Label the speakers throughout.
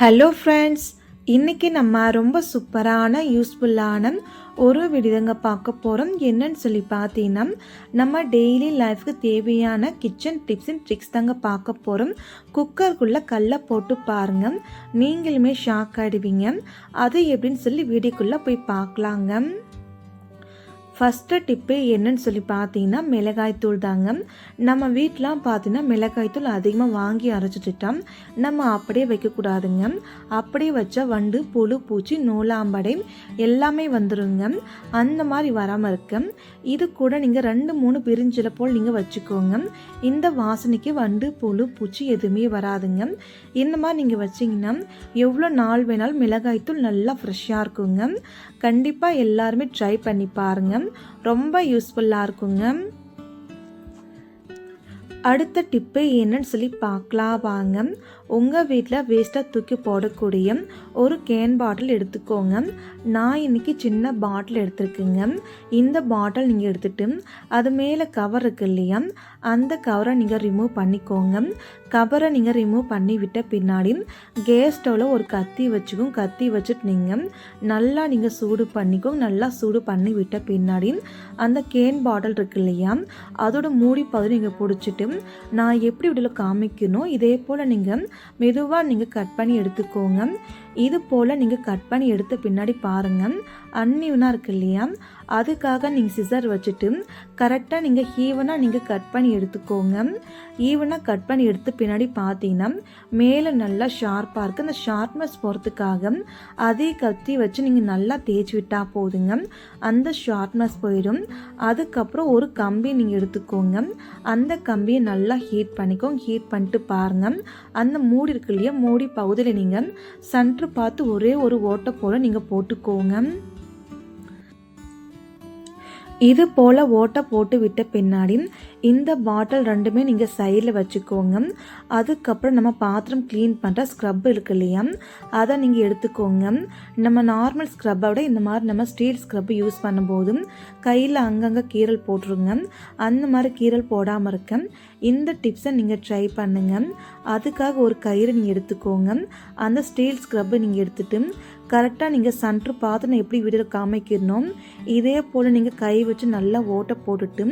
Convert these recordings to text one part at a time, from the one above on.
Speaker 1: Hello friends இன்னைக்கு நம்ம ரொம்ப சூப்பரான யூஸ்ஃபுல்லான ஒரு விடுதங்க பார்க்க போகிறோம் என்னன்னு சொல்லி பார்த்தீங்கன்னா நம்ம டெய்லி லைஃப்க்கு தேவையான கிச்சன் டிப்ஸ் அண்ட் ட்ரிக்ஸ் தாங்க பார்க்க போகிறோம் குக்கருக்குள்ளே கல்லை போட்டு பாருங்க. நீங்களுமே ஷாக் ஆகிடுவீங்க அது எப்படின்னு சொல்லி வீடியோக்குள்ளே போய் பார்க்கலாங்க. ஃபஸ்ட்டு டிப்பு என்னன்னு சொல்லி பார்த்தீங்கன்னா மிளகாய்த்தூள் தாங்க. நம்ம வீட்டிலாம் பார்த்தீங்கன்னா மிளகாய்த்தூள் அதிகமாக வாங்கி அரைச்சிட்டுட்டோம். நம்ம அப்படியே வைக்கக்கூடாதுங்க. அப்படியே வச்சா வண்டு புழு பூச்சி நூலாம்படை எல்லாமே வந்துருங்க. அந்த மாதிரி வராமல் இருக்க. இது கூட நீங்கள் ரெண்டு மூணு பிரிஞ்சில போல் நீங்கள் வச்சுக்கோங்க. இந்த வாசனைக்கு வண்டு புழு பூச்சி எதுவுமே வராதுங்க. இந்த மாதிரி நீங்கள் வச்சிங்கன்னா எவ்வளோ நாள் வேணாலும் மிளகாய்த்தூள் நல்லா ஃப்ரெஷ்ஷாக இருக்குங்க. கண்டிப்பாக எல்லாருமே ட்ரை பண்ணி பாருங்கள் ரொம்ப யூஸ்ஃபுல்லாக இருக்குங்க. அடுத்த டிப்பு என்னன்னு சொல்லி பார்க்கலாம் வாங்க. உங்கள் வீட்டில் வேஸ்ட்டாக தூக்கி போடக்கூடிய ஒரு கேன் பாட்டில் எடுத்துக்கோங்க. நான் இன்னைக்கு சின்ன பாட்டில் எடுத்துருக்குங்க. இந்த பாட்டில் நீங்கள் எடுத்துகிட்டு அது மேலே கவர் இருக்கு இல்லையா? அந்த கவரை நீங்கள் ரிமூவ் பண்ணிக்கோங்க. கவரை நீங்கள் ரிமூவ் பண்ணி விட்ட பின்னாடி கேஸ் ஸ்டவ்வில் ஒரு கத்தி வச்சுக்கும் கத்தி வச்சுட்டு நீங்கள் நல்லா நீங்கள் சூடு பண்ணிக்கோங்க. நல்லா சூடு பண்ணி விட்ட பின்னாடி அந்த கேன் பாட்டில் இருக்கு இல்லையா? அதோட மூடி பகுதி நீங்கள் பிடிச்சிட்டு நான் எப்படி இதில் காமிக்கணும்? இதே போல் நீங்கள் மெதுவாக நீங்கள் கட் பண்ணி எடுத்துக்கோங்க. இது போல் நீங்கள் கட் பண்ணி எடுத்த பின்னாடி பாருங்கள் அன்னியூனாக இருக்கு இல்லையா? அதுக்காக நீங்கள் சிசர் வச்சுட்டு கரெக்டாக நீங்கள் ஈவனாக நீங்கள் கட் பண்ணி எடுத்துக்கோங்க. ஈவனாக கட் பண்ணி எடுத்து பின்னாடி பார்த்தீங்கன்னா மேலே நல்லா ஷார்ப்பாக இருக்குது அந்த ஷார்ப்னஸ் போகிறதுக்காக அதே கத்தி வச்சு நீங்கள் நல்லா தேய்ச்சி விட்டால் போதுங்க. அந்த ஷார்ப்னஸ் போயிடும். அதுக்கப்புறம் ஒரு கம்பி நீங்கள் எடுத்துக்கோங்க. அந்த கம்பியை நல்லா ஹீட் பண்ணிக்கோங்க. ஹீட் பண்ணிட்டு பாருங்கள் அந்த மூடி இருக்கு இல்லையா? மூடி பகுதியில் நீங்கள் சென்ட்ரு பார்த்து ஒரே ஒரு ஓட்டை போல் நீங்கள் போட்டுக்கோங்க. இது போல் ஓட்டை போட்டு விட்ட பின்னாடி இந்த பாட்டில் ரெண்டுமே நீங்கள் சைடில் வச்சுக்கோங்க. அதுக்கப்புறம் நம்ம பாத்திரம் க்ளீன் பண்ணுற ஸ்க்ரப் இருக்கு இல்லையா? அதை நீங்கள் எடுத்துக்கோங்க. நம்ம நார்மல் ஸ்க்ரப்பை விட இந்த மாதிரி நம்ம ஸ்டீல் ஸ்க்ரப் யூஸ் பண்ணும்போது கையில் அங்கங்கே கீரல் போட்டுருங்க. அந்த மாதிரி கீரல் போடாமல் இருக்க. இந்த டிப்ஸை நீங்கள் ட்ரை பண்ணுங்க. அதுக்காக ஒரு கயிறு நீங்கள் எடுத்துக்கோங்க. அந்த ஸ்டீல் ஸ்க்ரப்பை நீங்கள் எடுத்துகிட்டு கரெக்டாக நீங்கள் சன்ட்ரு பார்த்து நான் எப்படி வீடியோ காமிக்கிறணும் இதே போல் நீங்கள் கை வச்சு நல்லா ஓட்டை போட்டுட்டு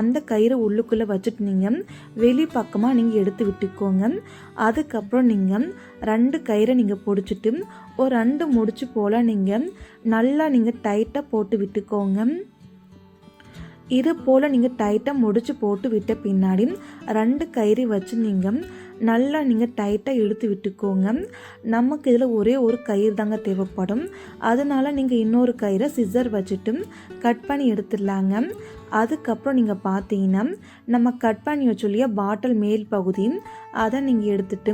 Speaker 1: அந்த கயிறை உள்ளுக்குள்ளே வச்சுட்டு நீங்கள் வெளி பக்கமாக நீங்கள் எடுத்து விட்டுக்கோங்க. அதுக்கப்புறம் நீங்கள் ரெண்டு கயிறை நீங்கள் பிடிச்சிட்டு ஒரு ரெண்டு முடிச்சு போல் நீங்கள் நல்லா நீங்கள் டைட்டாக போட்டு விட்டுக்கோங்க. இது போல் நீங்கள் டைட்டாக முடிச்சு போட்டு விட்ட பின்னாடி ரெண்டு கயிறு வச்சு நீங்கள் நல்லா நீங்கள் டைட்டாக இழுத்து விட்டுக்கோங்க. நமக்கு இதில் ஒரே ஒரு கயிறு தாங்க தேவைப்படும். அதனால் நீங்கள் இன்னொரு கயிறை சிசர் வச்சுட்டு கட் பண்ணி எடுத்துடலாங்க. அதுக்கப்புறம் நீங்கள் பார்த்தீங்கன்னா நம்ம கட் பண்ணி வச்சுள்ளிய பாட்டில் மேல் பகுதி அதை நீங்கள் எடுத்துட்டு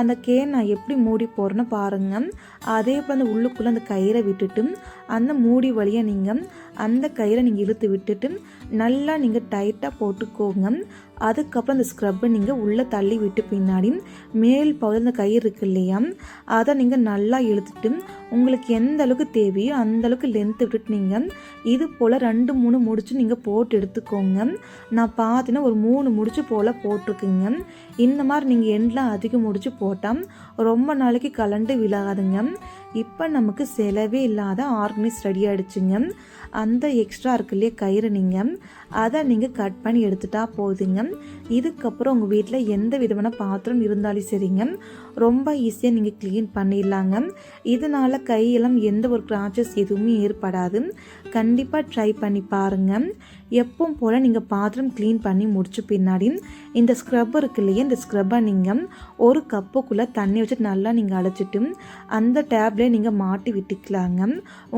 Speaker 1: அந்த கேன் நான் எப்படி மூடி போகிறேன்னு பாருங்கள் அதே போல் அந்த உள்ளுக்குள்ளே அந்த கயிறை விட்டுட்டு அந்த மூடி வழியாக நீங்கள் அந்த கயிறை நீங்கள் இழுத்து விட்டுட்டு நல்லா நீங்கள் டைட்டாக போட்டுக்கோங்க. அதுக்கப்புறம் அந்த ஸ்க்ரப்பை நீங்கள் உள்ளே தள்ளி விட்டு பின்னாடி மேல் பகுதி அந்த கயிறு இருக்கு இல்லையா? அதை நீங்கள் நல்லா இழுத்துட்டு உங்களுக்கு எந்த அளவுக்கு தேவையோ அந்த அளவுக்கு லென்த்து விட்டுட்டு நீங்கள் இது போல் ரெண்டு மூணு முடிச்சு நீங்கள் போட்டு எடுத்துக்கோங்க. நான் பார்த்தீங்கன்னா ஒரு மூணு முடிச்சு போல் போட்டிருக்குங்க. இந்த மாதிரி நீங்கள் எண்ணில் அதிகம் முடித்து போட்டால் ரொம்ப நாளைக்கு கலண்டு விழாதுங்க. இப்போ நமக்கு செலவே இல்லாத ஆர்கனைஸ் ரெடி ஆகிடுச்சுங்க அந்த எக்ஸ்ட்ரா இருக்கு இல்லையா கயிறு நீங்கள் அதை நீங்கள் கட் பண்ணி எடுத்துட்டா போதுங்க. இதுக்கப்புறம் உங்கள் வீட்டில் எந்த விதமான பாத்திரம் இருந்தாலும் சரிங்க. ரொம்ப ஈஸியாக நீங்கள் க்ளீன் பண்ணிடலாங்க. இதனால் கையெல்லாம் எந்த ஒரு கிராச்சஸ் எதுவுமே ஏற்படாது. கண்டிப்பாக ட்ரை பண்ணி பாருங்கள் எப்பவும் போல் நீங்கள் பாத்திரம் க்ளீன் பண்ணி முடிச்ச பின்னாடி இந்த ஸ்க்ரப் இருக்கு இல்லையா இந்த ஸ்க்ரப்பை நீங்கள் ஒரு கப்புக்குள்ளே தண்ணி வச்சுட்டு நல்லா நீங்கள் அழைச்சிட்டு அந்த டேப்லேயே நீங்கள் மாட்டி விட்டுக்கலாங்க.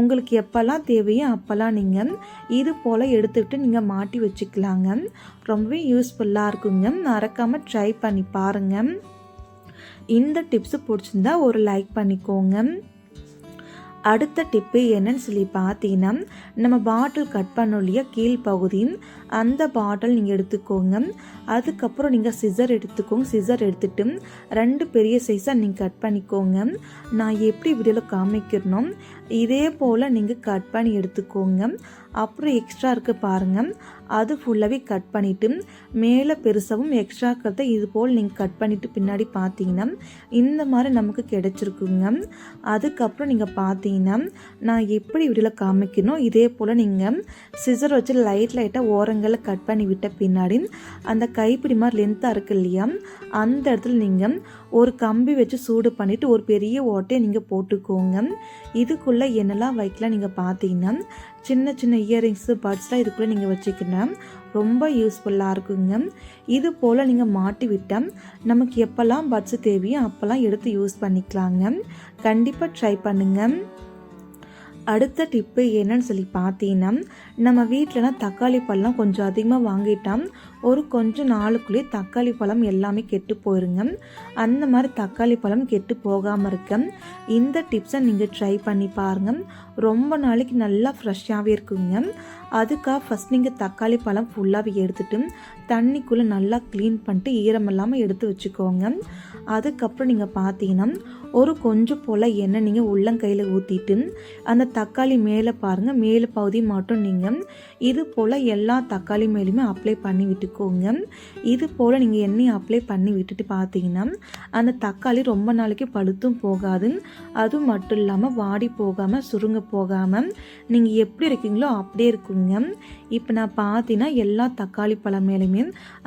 Speaker 1: உங்களுக்கு எப்போல்லாம் தேவையோ அப்போல்லாம் நீங்கள் இது போல் எடுத்துக்கிட்டு நீங்கள் மாட்டி வச்சுக்கலாங்க. ரொம்பவே யூஸ்ஃபுல்லாக இருக்குங்க. மறக்காமல் ட்ரை பண்ணி பாருங்கள் இந்த டிப்ஸு பிடிச்சிருந்தா ஒரு லைக் பண்ணிக்கோங்க. அடுத்த டிப்பு என்னன்னு சொல்லி பார்த்தீங்கன்னா நம்ம பாட்டில் கட் பண்ணோம் இல்லையா கீழ் பகுதி. அந்த பாட்டில் நீங்கள் எடுத்துக்கோங்க. அதுக்கப்புறம் நீங்கள் சிசர் எடுத்துக்கோங்க. சிசர் எடுத்துட்டு ரெண்டு பெரிய சைஸாக நீங்கள் கட் பண்ணிக்கோங்க. நான் எப்படி வீடியோவில் காமிக்கிறனோ இதே போல் நீங்கள் கட் பண்ணி எடுத்துக்கோங்க. அப்புறம் எக்ஸ்ட்ரா இருக்க பாருங்கள் அது ஃபுல்லாகவே கட் பண்ணிவிட்டு மேலே பெருசாகவும் எக்ஸ்ட்ரா இருக்கிறத இது போல் நீங்கள் கட் பண்ணிவிட்டு பின்னாடி பார்த்தீங்கன்னா இந்த மாதிரி நமக்கு கிடச்சிருக்குங்க. அதுக்கப்புறம் நீங்கள் பார்த்தீங்கன்னா நான் எப்படி வீடியோவில் காமிக்கணும்? இதே போல் நீங்கள் சிசர் வச்சு லைட் லைட்டாக ஓரங்களில் கட் பண்ணி விட்ட பின்னாடி அந்த கைப்பிடி மாதிரி லென்த்தாக இருக்கு இல்லையா? அந்த இடத்துல நீங்கள் ஒரு கம்பி வச்சு சூடு பண்ணிவிட்டு ஒரு பெரிய ஓட்டையை நீங்கள் போட்டுக்கோங்க. இதுக்குள்ளே என்னெல்லாம் வைக்கலாம் நீங்கள் பார்த்தீங்கன்னா சின்ன சின்ன இயரிங்ஸு பட்ஸ்லாம் இதுக்குள்ளே நீங்கள் வச்சுக்கணும் ரொம்ப யூஸ்ஃபுல்லாக இருக்குங்க. இது போல் நீங்கள் மாட்டி விட்டால் நமக்கு எப்போல்லாம் பட்ஸு தேவையோ அப்போல்லாம் எடுத்து யூஸ் பண்ணிக்கலாங்க. கண்டிப்பாக ட்ரை பண்ணுங்கள் அடுத்த டிப்பு என்னன்னு சொல்லி பார்த்தீங்கன்னா நம்ம வீட்டிலலாம் தக்காளி பழம் கொஞ்சம் அதிகமாக வாங்கிட்டோம் ஒரு கொஞ்சம் நாளுக்குள்ளேயே தக்காளி பழம் எல்லாமே கெட்டு போயிருங்க. அந்த மாதிரி தக்காளி பழம் கெட்டு போகாமல் இருக்க. இந்த டிப்ஸை நீங்கள் ட்ரை பண்ணி பாருங்கள் ரொம்ப நாளைக்கு நல்லா ஃப்ரெஷ்ஷாகவே இருக்குங்க. அதுக்காக ஃபஸ்ட் நீங்கள் தக்காளி பழம் ஃபுல்லாகவே எடுத்துட்டு தண்ணிக்குள்ளே நல்லா க்ளீன் பண்ணிட்டு ஈரம் இல்லாமல் எடுத்து வச்சுக்கோங்க. அதுக்கப்புறம் நீங்கள் பார்த்தீங்கன்னா ஒரு கொஞ்சம் போல் எண்ணெய் நீங்கள் உள்ளங்கையில் ஊற்றிட்டு அந்த தக்காளி மேலே பாருங்கள் மேலே பகுதி மட்டும் நீங்கள் இது போல் எல்லா தக்காளி மேலேயுமே அப்ளை பண்ணி வச்சுக்கோங்க. இது போல் நீங்கள் எண்ணெய் அப்ளை பண்ணி விட்டுட்டு பார்த்தீங்கன்னா அந்த தக்காளி ரொம்ப நாளைக்கு பழுத்தும் போகாது. அது மட்டும் இல்லாமல் வாடி போகாமல் சுருங்க போகாமல் நீங்கள் எப்படி இருக்கீங்களோ அப்படியே இருக்குங்க. இப்போ நான் பார்த்தீங்கன்னா எல்லா தக்காளி பழம்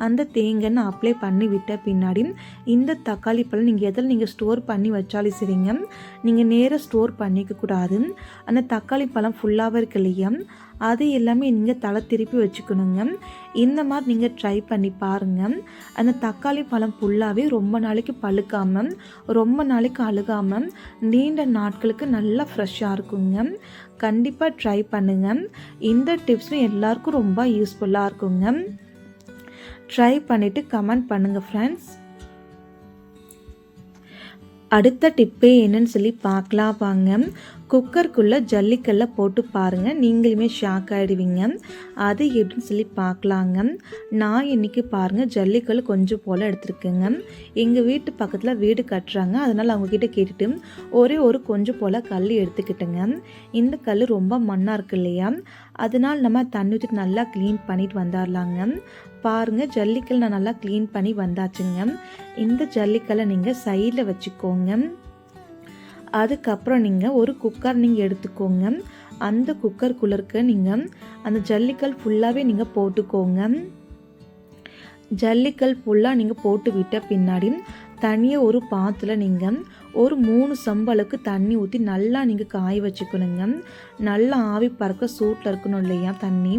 Speaker 1: அந்த தேங்காய் அப்ளை பண்ணி விட்ட பின்னாடி இந்த தக்காளி பழம் நீங்கள் எதில் நீங்கள் ஸ்டோர் பண்ணி வச்சாலும் சரிங்க. நீங்கள் நேராக ஸ்டோர் பண்ணிக்க கூடாது. அந்த தக்காளி பழம் ஃபுல்லாகவே இருக்கு இல்லையா? அது எல்லாமே நீங்கள் தலை திருப்பி வச்சுக்கணுங்க. இந்த மாதிரி நீங்கள் ட்ரை பண்ணி பாருங்கள் அந்த தக்காளி பழம் ஃபுல்லாகவே ரொம்ப நாளைக்கு பழுக்காமல் ரொம்ப நாளைக்கு அழுகாமல் நீண்ட நாட்களுக்கு நல்லா ஃப்ரெஷ்ஷாக இருக்குங்க. கண்டிப்பாக ட்ரை பண்ணுங்கள் இந்த டிப்ஸும் எல்லாருக்கும் ரொம்ப யூஸ்ஃபுல்லாக இருக்குங்க. ட்ரை பண்ணிவிட்டு கமெண்ட் பண்ணுங்கள் ஃப்ரெண்ட்ஸ் அடுத்த டிப்பே என்னன்னு சொல்லி பார்க்கலாம் வாங்க. குக்கருக்குள்ளே ஜல்லிக்கல்ல போட்டு பாருங்கள் நீங்களுமே ஷாக் ஆகிடுவீங்க அது எப்படின்னு சொல்லி பார்க்கலாங்க. நான் இன்றைக்கி பாருங்கள் ஜல்லிக்கல் கொஞ்சம் போல் எடுத்துருக்கேங்க. எங்கள் வீட்டு பக்கத்தில் வீடு கட்டுறாங்க. அதனால் அவங்கக்கிட்ட கேட்டுட்டு ஒரே ஒரு கொஞ்சம் போல் கல் எடுத்துக்கிட்டேங்க. இந்த கல் ரொம்ப மண்ணாக இருக்கு இல்லையா? அதனால் நம்ம தண்ணி ஊற்றி நல்லா க்ளீன் பண்ணிட்டு வந்தாரலாங்க. பாருங்கள் ஜல்லிக்கல் நான் நல்லா க்ளீன் பண்ணி வந்தாச்சுங்க. இந்த ஜல்லிக்கல்லை நீங்கள் சைடில் வச்சுக்கோங்க. அதுக்கப்புறம் நீங்கள் ஒரு குக்கர் நீங்கள் எடுத்துக்கோங்க. அந்த குக்கர் குக்கருக்குள்ளருக்கு நீங்கள் அந்த ஜல்லிக்கல் ஃபுல்லாகவே நீங்கள் போட்டுக்கோங்க. ஜல்லிக்கல் ஃபுல்லாக நீங்கள் போட்டு விட்ட பின்னாடி தனியாக ஒரு பாத்தில் நீங்கள் ஒரு மூணு சம்பளுக்கு தண்ணி ஊற்றி நல்லா நீங்கள் காய வச்சுக்கணுங்க. நல்லா ஆவி பறக்க சூட்டில் இருக்கணும் இல்லையா தண்ணி.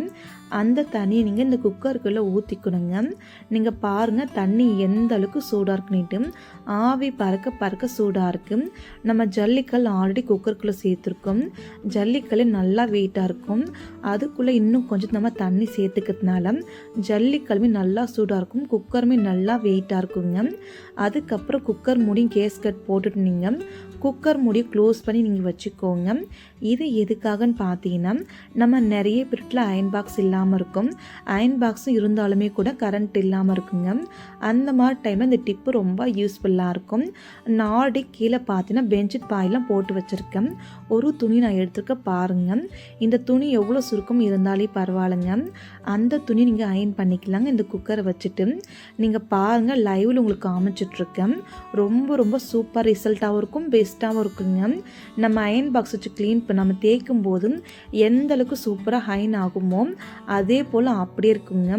Speaker 1: அந்த தண்ணியை நீங்கள் இந்த குக்கருக்குள்ளே ஊற்றிக்கணுங்க நீங்கள் பாருங்கள் தண்ணி எந்த அளவுக்கு சூடாக இருக்குன்னுட்டு. ஆவி பறக்க பறக்க சூடாக இருக்குது நம்ம ஜல்லிக்கல் ஆல்ரெடி குக்கருக்குள்ளே சேர்த்துருக்கோம். ஜல்லிக்கல் நல்லா வெயிட்டாக இருக்கும். அதுக்குள்ளே இன்னும் கொஞ்சம் நம்ம தண்ணி சேர்த்துக்கிறதுனால ஜல்லிக்கல்மே நல்லா சூடாக இருக்கும். குக்கருமே நல்லா வெயிட்டாக இருக்குங்க. அதுக்கப்புறம் குக்கர் மூடி கேஸ்கட் போட்டுட்டு நீங்கள் குக்கர் மூடி க்ளோஸ் பண்ணி நீங்கள் வச்சுக்கோங்க. இது எதுக்காகன்னு பார்த்தீங்கன்னா நம்ம நிறைய பேர்ட்டில் அயன் பாக்ஸ் இல்லாமல் இருக்கும். அயன் பாக்ஸும் இருந்தாலுமே கூட கரண்ட் இல்லாமல் இருக்குங்க. அந்த மாதிரி டைமில் இந்த டிப்பு ரொம்ப யூஸ்ஃபுல்லாக இருக்கும். நாடி கீழே பார்த்தீங்கன்னா பெஞ்சு பாயெல்லாம் போட்டு வச்சுருக்கேன். ஒரு துணி நான் எடுத்துருக்க பாருங்கள் இந்த துணி எவ்வளோ சுருக்கம் இருந்தாலே பரவாயில்லைங்க. அந்த துணி நீங்கள் அயன் பண்ணிக்கலாங்க. இந்த குக்கரை வச்சுட்டு நீங்கள் பாருங்கள் லைவில் உங்களுக்கு காமிச்சிட்ருக்கேன் ரொம்ப ரொம்ப சூப்பர் ரிசல்ட்டாகவும் இருக்கும். பெஸ்ட்டாகவும் இருக்குங்க. நம்ம அயன் பாக்ஸ் வச்சு க்ளீன் இப்போ நம்ம தேய்க்கும் போதும் எந்த அளவுக்கு சூப்பராக அயன் ஆகுமோ அதே போல் அப்படியே இருக்குங்க.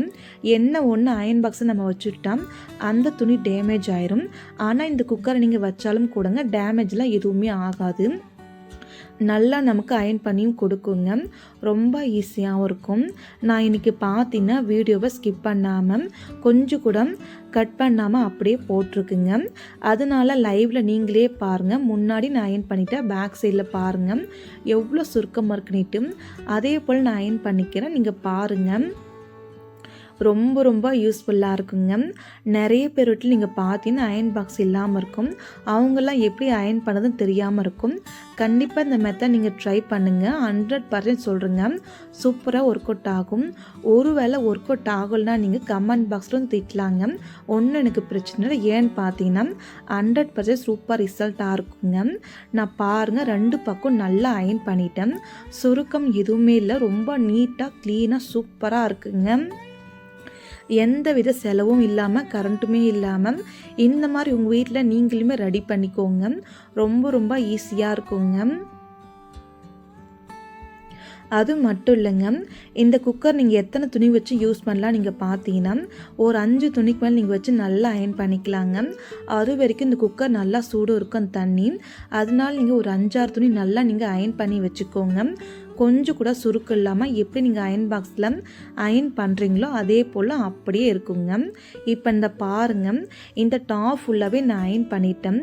Speaker 1: என்ன ஒன்று அயன் பாக்ஸை நம்ம வச்சுட்டா அந்த துணி டேமேஜ் ஆயிரும். ஆனால் இந்த குக்கரை நீங்கள் வச்சாலும் கூடங்க டேமேஜ்லாம் எதுவுமே ஆகாது. நல்லா நமக்கு அயன் பண்ணியும் கொடுக்குங்க. ரொம்ப ஈஸியாகவும் இருக்கும். நான் இன்றைக்கி பார்த்தீங்கன்னா வீடியோவை ஸ்கிப் பண்ணாமல் கொஞ்சம் கூட கட் பண்ணாமல் அப்படியே போட்டிருக்குங்க. அதனால லைவில் நீங்களே பாருங்கள் முன்னாடி நான் அயன் பண்ணிவிட்டேன் பேக் சைடில் பாருங்கள் எவ்வளோ சுருக்கமாக இருக்குன்னுட்டு. அதே போல் நான் அயன் பண்ணிக்கிறேன். நீங்கள் பாருங்கள் ரொம்ப ரொம்ப யூஸ்ஃபுல்லாக இருக்குங்க. நிறைய பேர் வீட்டில் நீங்கள் பார்த்தீங்கன்னா அயன் பாக்ஸ் இல்லாமல் இருக்கும். அவங்கெல்லாம் எப்படி அயன் பண்ணதுன்னு தெரியாமல் இருக்கும். கண்டிப்பாக இந்த மெத்தட் நீங்கள் ட்ரை பண்ணுங்கள் ஹண்ட்ரட் பர்சன்ட் சொல்கிறேங்க சூப்பராக ஒர்க் அவுட் ஆகும். ஒருவேளை ஒர்க் அவுட் ஆகலைன்னா நீங்கள் கமெண்ட் பாக்ஸில் வந்து திட்டலாங்க. ஒன்றும் எனக்கு பிரச்சனை இல்லை. ஏன்னு பார்த்தீங்கன்னா ஹண்ட்ரட் பர்சன்ட் சூப்பர் ரிசல்ட்டாக இருக்குங்க. நான் பாருங்கள் ரெண்டு பக்கம் நல்லா அயன் பண்ணிட்டேன். சுருக்கம் எதுவுமே இல்லை. ரொம்ப நீட்டாக க்ளீனாக சூப்பராக இருக்குங்க. எந்த வித செலவும் இல்லாமல் கரண்ட்டுமே இல்லாமல் இந்த மாதிரி உங்கள் வீட்டில் நீங்களுமே ரெடி பண்ணிக்கோங்க. ரொம்ப ரொம்ப ஈஸியாக இருக்குங்க. அது மட்டும் இல்லைங்க. இந்த குக்கர் நீங்கள் எத்தனை துணி வச்சு யூஸ் பண்ணலாம் நீங்கள் பார்த்தீங்கன்னா ஒரு அஞ்சு துணிக்கு மேலே நீங்கள் வச்சு நல்லா அயன் பண்ணிக்கலாங்க. அது வரைக்கும் இந்த குக்கர் நல்லா சூடு இருக்கும் தண்ணி. அதனால நீங்கள் ஒரு அஞ்சாறு துணி நல்லா நீங்கள் அயன் பண்ணி வச்சுக்கோங்க. கொஞ்சம் கூட சுருக்கு இல்லாமல் எப்படி நீங்கள் அயன் பாக்ஸில் அயன் பண்ணுறீங்களோ அதே போல் அப்படியே இருக்குங்க. இப்போ இந்த பாருங்கள் இந்த டாப் ஃபுல்லாகவே நான் அயன் பண்ணிட்டேன்.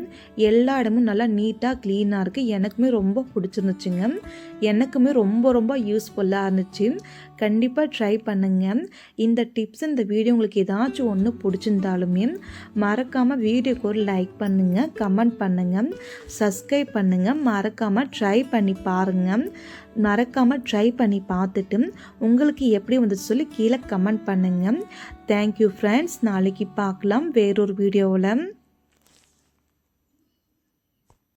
Speaker 1: எல்லா இடமும் நல்லா நீட்டாக க்ளீனாக இருக்குது எனக்குமே ரொம்ப பிடிச்சிருந்துச்சுங்க. எனக்குமே ரொம்ப ரொம்ப யூஸ்ஃபுல்லாக இருந்துச்சு. கண்டிப்பாக ட்ரை பண்ணுங்கள் இந்த டிப்ஸ் இந்த வீடியோ உங்களுக்கு ஏதாச்சும் ஒன்று பிடிச்சிருந்தாலுமே மறக்காமல் வீடியோக்கு ஒரு லைக் பண்ணுங்கள் கமெண்ட் பண்ணுங்கள் சப்ஸ்கிரைப் பண்ணுங்கள் மறக்காமல் ட்ரை பண்ணி பாருங்கள் மறக்காமல் ட்ரை பண்ணி பார்த்துட்டு உங்களுக்கு எப்படி வந்துச்சு சொல்லி கீழே கமெண்ட் பண்ணுங்கள் தேங்க்யூ ஃப்ரெண்ட்ஸ் நாளைக்கு பார்க்கலாம். வேறொரு வீடியோவில்